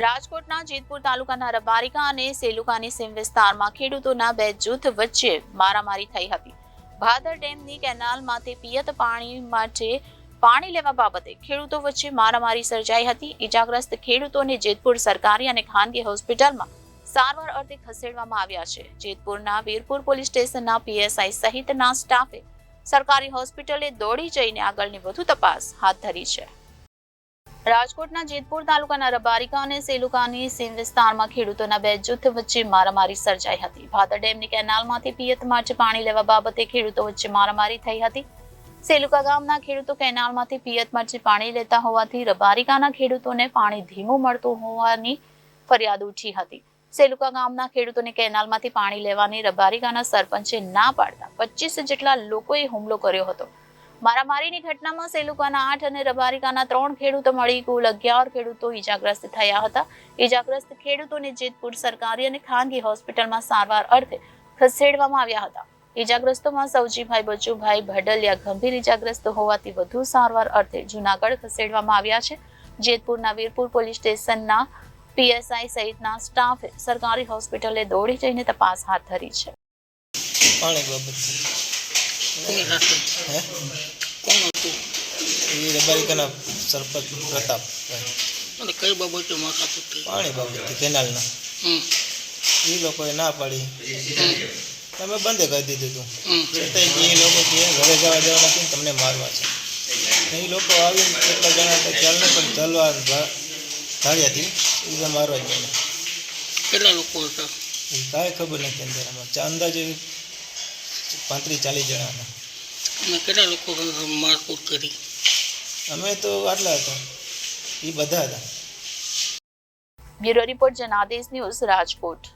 રાજકોટના જેતપુર તાલુકાના રબારિકા અને સેલુકાની સીમ વિસ્તારમાં ખેડૂતોના બે જૂથ વચ્ચે મારામારી થઈ હતી. ભાદર ડેમની કેનાલમાંથી પિયત પાણી માટે પાણી લેવા બાબતે ખેડૂતો વચ્ચે મારામારી સર્જાઈ હતી. ઈજાગ્રસ્ત ખેડૂતોને જેતપુર સરકારી અને ખાનગી હોસ્પિટલમાં સારવાર અર્થે ખસેડવામાં આવ્યા છે. જેતપુરના વીરપુર પોલીસ સ્ટેશનના પીએસઆઈ સહિતના સ્ટાફે સરકારી હોસ્પિટલે દોડી જઈને આગળની વધુ તપાસ હાથ ધરી છે. રાજકોટના જેતપુર તાલુકાના રબારિકા અને સેલુકાની સીમ વિસ્તારમાં ખેડૂતોના બે જૂથ વચ્ચે મારામારી સર્જાઈ હતી. ભાદર ડેમની કેનાલમાંથી પિયત માટે પાણી લેવા બાબતે ખેડૂતો વચ્ચે મારામારી થઈ હતી. સેલુકા ગામના ખેડૂતો કેનાલમાંથી પિયત માટે પાણી લેતા હોવાથી રબારિકાના ખેડૂતોને પાણી ધીમું મળતું હોવાની ફરિયાદ ઉઠી હતી. સેલુકા ગામના ખેડૂતોને કેનાલમાંથી પાણી લેવાની રબારિકાના સરપંચે ના પાડતા પચીસ જેટલા લોકોએ હુમલો કર્યો હતો. મારામારીની ઘટનામાં સેલુકાના આઠ અને રબારિકાના ત્રણ ખેડૂતો મળી કુલ અગિયાર ખેડૂતો ઈજાગ્રસ્ત થયા હતા. ઈજાગ્રસ્ત ખેડૂતોને જેતપુર સરકારી અને ખાનગી હોસ્પિટલમાં સારવાર અર્થે ખસેડવામાં આવ્યા હતા. ઈજાગ્રસ્તોમાં સૌજીભાઈ બચુભાઈ ભડલિયા ગંભીર ઈજાગ્રસ્ત હોવાથી વધુ સારવાર અર્થે જુનાગઢ ખસેડવામાં આવ્યા છે. જેતપુરના વીરપુર પોલીસ સ્ટેશનના પીએસઆઈ સહિતના સ્ટાફે સરકારી હોસ્પિટલે દોડી જઈને તપાસ હાથ ધરી છે પાણી બાબત કોની સાથે હે? કોણ હતું એ રબારીકાના સરપંચ પ્રતાપ. અને કઈ બાબતે માથાકૂટ પાણી બાબતે કેનાલના. એ લોકોએ ના પાડી. તમે બંધ કરી દીધું હતું છતાંય એ લોકો કે ઘરે જવા દેવા નથી ને તમને મારવા છે. એ લોકો આવીને કેટલા જણા તો નહીં પણ ચાલવા ધા- ધાર્યાથી એ મારવા જ મને કેટલા લોકો હતા? કાંઈ ખબર નથી અંદર આમાં. અંદાજે પાંત્રીસ ચાલીસ જણા હતા. અને કેટલા લોકો મારકૂટ કરી? અમે તો આટલા હતા. એ બધા હતા. Bureau report Janadesh news Rajkot.